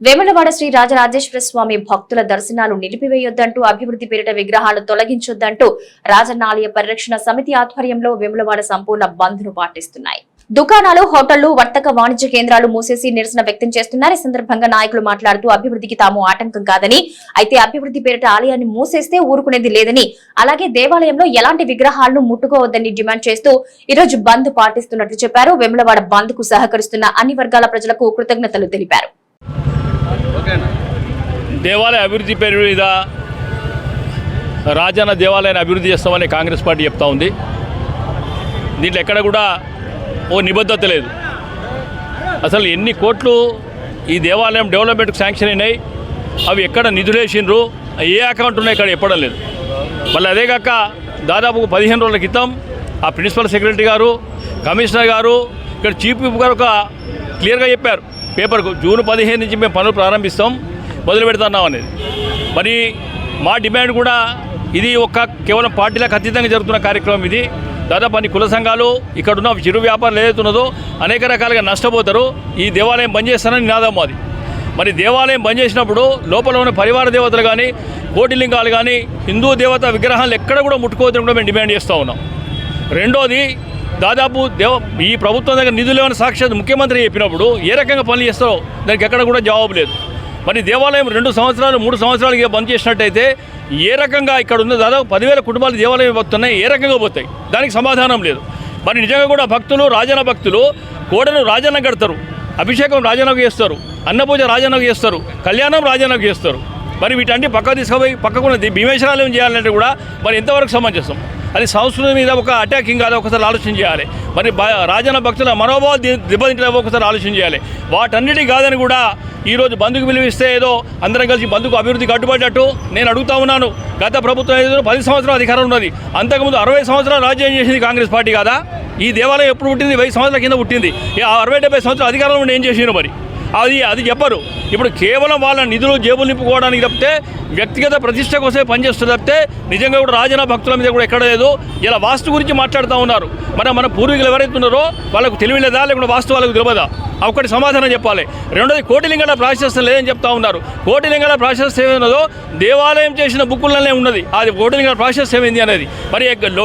వేములవాడ శ్రీ రాజరాజేశ్వర స్వామి భక్తుల దర్శనాలు నిలిపివేయొద్దంటూ అభివృద్ధి పేరిట విగ్రహాలు తొలగించొద్దంటూ రాజన్న ఆలయ పరిరక్షణ సమితి ఆధ్వర్యంలో వేములవాడ సంపూర్ణ బంద్ను పాటిస్తున్నాయి. దుకాణాలు హోటళ్ళు వర్తక వాణిజ్య కేంద్రాలు మూసేసి నిరసన వ్యక్తం చేస్తున్నారు. ఈ సందర్భంగా నాయకులు మాట్లాడుతూ అభివృద్ధికి తాము ఆటంకం కాదని అయితే అభివృద్ధి పేరిట ఆలయాన్ని మూసేస్తే ఊరుకునేది లేదని అలాగే దేవాలయంలో ఎలాంటి విగ్రహాలను ముట్టుకోవద్దని డిమాండ్ చేస్తూ ఈ రోజు బంద్ పాటిస్తున్నట్లు చెప్పారు. వేములవాడ బంద్కు సహకరిస్తున్న అన్ని వర్గాల ప్రజలకు కృతజ్ఞతలు తెలిపారు. దేవాలయ అభివృద్ధి పేరు మీద రాజన్న దేవాలయాన్ని అభివృద్ధి చేస్తామని కాంగ్రెస్ పార్టీ చెప్తా ఉంది. దీంట్లో ఎక్కడ కూడా ఓ నిబద్ధత లేదు. అసలు ఎన్ని కోట్లు ఈ దేవాలయం డెవలప్మెంట్కి శాంక్షన్ అయినాయి అవి ఎక్కడ నిధులు ఏ అకౌంట్ ఉన్నాయి ఇక్కడ చెప్పడం లేదు. మళ్ళీ అదే కాక దాదాపు పదిహేను రోజుల క్రితం ఆ ప్రిన్సిపల్ సెక్రటరీ గారు కమిషనర్ గారు ఇక్కడ చీఫ్ విప్ గారు ఒక క్లియర్గా చెప్పారు. పేపర్కు జూన్ పదిహేను నుంచి మేము పనులు ప్రారంభిస్తాం మొదలు పెడుతున్నాం అనేది. మరి మా డిమాండ్ కూడా ఇది ఒక కేవలం పార్టీలకు అతీతంగా జరుగుతున్న కార్యక్రమం ఇది. దాదాపు అన్ని కుల సంఘాలు ఇక్కడున్న చిరు వ్యాపారాలు ఏదైతున్నదో అనేక రకాలుగా నష్టపోతారు. ఈ దేవాలయం బంద్ చేస్తానని నినాదం మాది. మరి దేవాలయం బంద్ చేసినప్పుడు లోపల ఉన్న పరివార దేవతలు కానీ కోటిలింగాలు కానీ హిందూ దేవత విగ్రహాలు ఎక్కడ కూడా ముట్టుకోవద్దని కూడా మేము డిమాండ్ చేస్తూ ఉన్నాం. రెండోది దాదాపు దేవ ఈ ప్రభుత్వం దగ్గర నిధులు ఏమైనా సాక్షాత్ ముఖ్యమంత్రి చెప్పినప్పుడు ఏ రకంగా పనులు చేస్తారో దానికి ఎక్కడ కూడా జవాబు లేదు. మరి దేవాలయం రెండు సంవత్సరాలు మూడు సంవత్సరాలుగా బంద్ చేసినట్టయితే ఏ రకంగా ఇక్కడ ఉన్న దాదాపు పదివేల కుటుంబాలు దేవాలయం పోతున్నాయి ఏ రకంగా పోతాయి? దానికి సమాధానం లేదు. మరి నిజంగా కూడా భక్తులు రాజన్న భక్తులు కోడను రాజన్న కడతారు అభిషేకం రాజన్నకు చేస్తారు అన్నపూజ రాజన్నకు చేస్తారు కళ్యాణం రాజన్నకు చేస్తారు. మరి వీటన్ని పక్క తీసుకుపోయి పక్కకున్న భీమేశ్వరాలయం చేయాలంటే కూడా మరి ఎంతవరకు సమంజసం? అది సంస్కృతి మీద ఒక అటాకింగ్ కాదు ఒకసారి ఆలోచన చేయాలి. మరి రాజన్న భక్తుల మనోభావాలు దెబ్బతింటే ఒకసారి ఆలోచన చేయాలి. వాటన్నిటి కాదని కూడా ఈరోజు బంధుకు పిలువిస్తే ఏదో అందరం కలిసి బంధుకు అభివృద్ధికి అడ్డుపడ్డట్టు నేను అడుగుతా ఉన్నాను. గత ప్రభుత్వం ఏదో పది సంవత్సరం అధికారం ఉన్నది. అంతకుముందు అరవై సంవత్సరాలు రాజ్యం చేసింది కాంగ్రెస్ పార్టీ కాదా? ఈ దేవాలయం ఎప్పుడు పుట్టింది? వెయ్యి సంవత్సరాల కింద పుట్టింది. అరవై డెబ్బై సంవత్సరాలు అధికారంలో ఏం చేసినారు మరి? అది అది చెప్పరు. ఇప్పుడు కేవలం వాళ్ళ నిధులు జేబులు నింపుకోవడానికి తప్పితే వ్యక్తిగత ప్రతిష్ట కోసమే పనిచేస్తుంది తప్పితే నిజంగా కూడా రాజన భక్తుల మీద కూడా ఎక్కడ లేదు. ఇలా వాస్తు గురించి మాట్లాడుతూ ఉన్నారు. మన మన పూర్వీకులు ఎవరైతే ఉన్నారో వాళ్ళకు తెలివి లేదా లేకుండా వాస్తు వాళ్ళకు తెలియదా ఒకటి సమాధానం చెప్పాలి. రెండోది కోటిలింగాల ప్రాశస్తం లేదని చెప్తా ఉన్నారు. కోటిలింగాల ప్రాశస్తం ఏమైనదో దేవాలయం చేసిన బుక్కులనే ఉన్నది. అది కోటిలింగాల ప్రాశస్తం ఏంది అనేది. మరి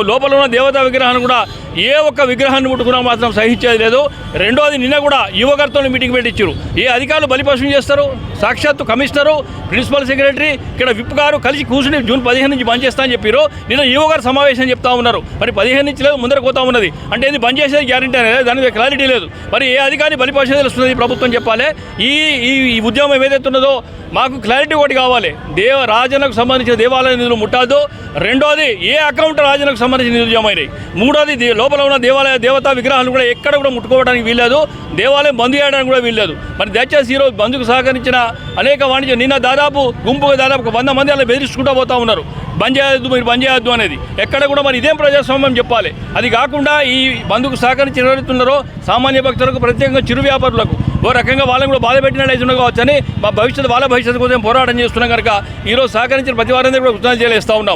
లోపల ఉన్న దేవతా విగ్రహాన్ని కూడా ఏ ఒక్క విగ్రహాన్ని ముట్టుకున్నా మాత్రం సహించేది లేదు. రెండోది నిన్న కూడా యువకర్తలు మీటింగ్ పెట్టించారు. ఏ అధికారులు బలిపశం చేస్తారు? ಹೆಸರು సాక్షాత్తు కమిషనరు ప్రిన్సిపల్ సెక్రటరీ ఇక్కడ విప్ గారు కలిసి కూర్చుని జూన్ పదిహేను నుంచి బంద్ చేస్తా అని చెప్పారు నిన్న ఈవో గారు సమావేశం చెప్తా ఉన్నారు. మరి పదిహేను నుంచి లేదు ముందర పోతా ఉన్నది. అంటే ఇది బంద్ చేసేది గ్యారంటీ అనేది దాని క్లారిటీ లేదు. మరి ఏ అధికారి బలిపశం తెలుస్తుంది ప్రభుత్వం చెప్పాలి. ఈ ఈ ఉద్యమం ఏదైతే ఉన్నదో మాకు క్లారిటీ ఒకటి కావాలి. దేవ రాజనకు సంబంధించిన దేవాలయ నిధులు ముట్టాదు. రెండోది ఏ అకౌంట్ రాజనకు సంబంధించిన నిధులు జమ అయినాయి? మూడోది లోపల ఉన్న దేవాలయ దేవతా విగ్రహాలు కూడా ఎక్కడ కూడా ముట్టుకోవడానికి వీల్లేదు. దేవాలయం బంద్ చేయడానికి కూడా వీల్లేదు. మరి దయచేసి ఈరోజు బంద్కు సహకరించిన అనేక వాణిజ్యం నిన్న దాదాపు గుంపుగా దాదాపు వంద మంది అలా బెదిరించుకుంటూ పోతా ఉన్నారు. బంద్ చేయొద్దు మీరు బంద్ చేయొద్దు అనేది. ఎక్కడ కూడా మరి ఇదేం ప్రజాస్వామ్యం చెప్పాలి? అది కాకుండా ఈ బంధుకు సహకరించి నిర్వహిస్తున్నారో సామాన్య భక్తులకు ప్రత్యేకంగా చిరు వ్యాపారులకు. ఓ రకంగా వాళ్ళని కూడా బాధ పెట్టినట్టు కావచ్చని మా భవిష్యత్తు వాళ్ళ భవిష్యత్తు కోసం పోరాటం చేస్తున్నాం కనుక ఈరోజు సహకరించిన ప్రతి వారందరూ కూడా కృతజ్ఞతలు చేస్తూ ఉన్నాం.